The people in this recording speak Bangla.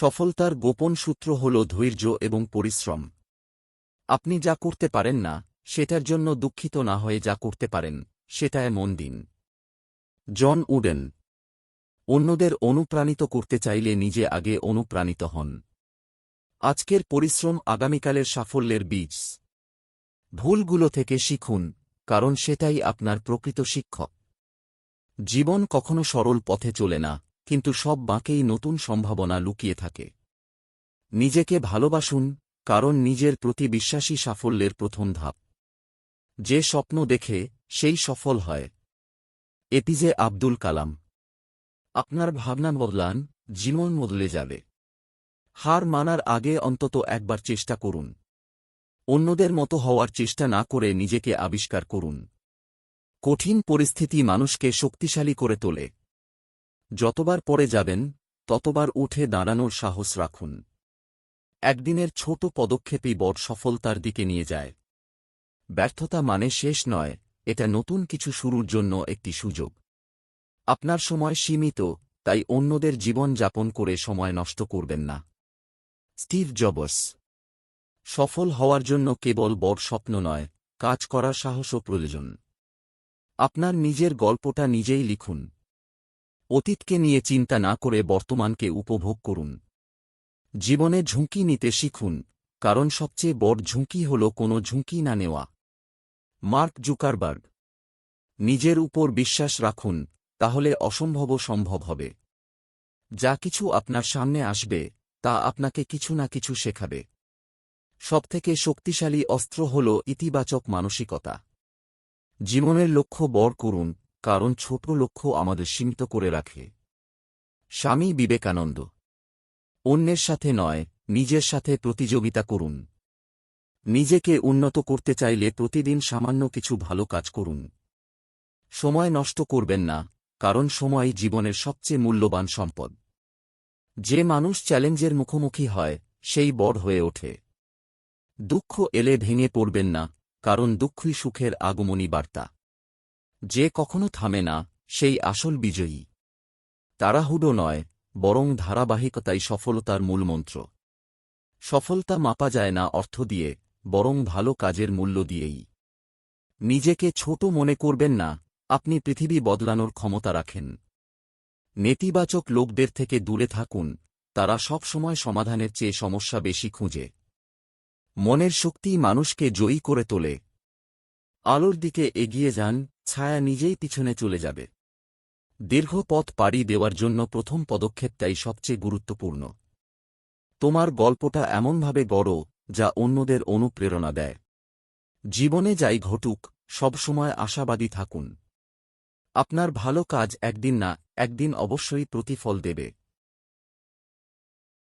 সফলতার গোপন সূত্র হল ধৈর্য এবং পরিশ্রম। আপনি যা করতে পারেন না, সেটার জন্য দুঃখিত না হয়ে যা করতে পারেন, সেটায় মন দিন। জন উডেন, অন্যদের অনুপ্রাণিত করতে চাইলে নিজে আগে অনুপ্রাণিত হন। আজকের পরিশ্রম আগামীকালের সাফল্যের বীজ। ভুলগুলো থেকে শিখুন, কারণ সেটাই আপনার প্রকৃত শিক্ষক। জীবন কখনো সরল পথে চলে না। কিন্তু সব বাঁকেই নতুন সম্ভাবনা লুকিয়ে থাকে। নিজেকে ভালোবাসুন, কারণ নিজের প্রতি বিশ্বাসী সাফল্যের প্রথম ধাপ। যে স্বপ্ন দেখে, সেই সফল হয়। এপিজে আব্দুল কালাম। আপনার ভাবনা বদলান, জীবন বদলে যাবে। হার মানার আগে অন্তত একবার চেষ্টা করুন। অন্যদের মতো হওয়ার চেষ্টা না করে নিজেকে আবিষ্কার করুন। কঠিন পরিস্থিতি মানুষকে শক্তিশালী করে তোলে। যতবার পরে যাবেন, ততবার উঠে দাঁড়ানোর সাহস রাখুন। একদিনের ছোট পদক্ষেপই বড় সফলতার দিকে নিয়ে যায়। ব্যর্থতা মানে শেষ নয়, এটা নতুন কিছু শুরুর জন্য একটি সুযোগ। আপনার সময় সীমিত, তাই অন্যদের জীবন যাপন করে সময় নষ্ট করবেন না। Steve Jobs. সফল হওয়ার জন্য কেবল বড় স্বপ্ন নয়, কাজ করার সাহসও প্রয়োজন। আপনার নিজের গল্পটা নিজেই লিখুন। অতীতকে নিয়ে চিন্তা না করে বর্তমানকে উপভোগ করুন। জীবনে ঝুঁকি নিতে শিখুন, কারণ সবচেয়ে বড় ঝুঁকি হল কোনো ঝুঁকি না নেওয়া। মার্ক জুকারবার্গ, নিজের উপর বিশ্বাস রাখুন, তাহলে অসম্ভব সম্ভব হবে। যা কিছু আপনার সামনে আসবে, তা আপনাকে কিছু না কিছু শেখাবে। সবথেকে শক্তিশালী অস্ত্র হল ইতিবাচক মানসিকতা। জীবনের লক্ষ্য বড় করুন কারণ ছোট লক্ষ্য আমাদের সীমিত করে রাখে। স্বামী বিবেকানন্দ। অন্যের সাথে নয়, নিজের সাথে প্রতিযোগিতা করুন। নিজেকে উন্নত করতে চাইলে প্রতিদিন সামান্য কিছু ভালো কাজ করুন। সময় নষ্ট করবেন না, কারণ সময় জীবনের সবচেয়ে মূল্যবান সম্পদ। যে মানুষ চ্যালেঞ্জের মুখোমুখি হয়, সেই বড় হয়ে ওঠে। দুঃখ এলে ভেঙে পড়বেন না, কারণ দুঃখই সুখের আগমনী বার্তা। যে কখনো থামে না, সেই আসল বিজয়ী। তাড়াহুডো নয়, বরং ধারাবাহিকতাই সফলতার মূলমন্ত্র সফলতা মাপা যায় না অর্থ দিয়ে, বরং ভালো কাজের মূল্য দিয়েই। নিজেকে ছোট মনে করবেন না, আপনি পৃথিবী বদলানোর ক্ষমতা রাখেন। নেতিবাচক লোকদের থেকে দূরে থাকুন, তারা সব সময় সমাধানের চেয়ে সমস্যা বেশি খুঁজে। মনের শক্তি মানুষকে জয়ী করে তোলে। আলোর দিকে এগিয়ে যান ছায়া নিজেই পিছনে চলে যাবে। দীর্ঘ পথ পাড়ি দেওয়ার জন্য প্রথম পদক্ষেপটাই সবচেয়ে গুরুত্বপূর্ণ। তোমার গল্পটা এমনভাবে গড়, যা অন্যদের অনুপ্রেরণা দেয়। জীবনে যাই ঘটুক, সবসময় আশাবাদী থাকুন। আপনার ভালো কাজ একদিন না, একদিন অবশ্যই প্রতিফল দেবে।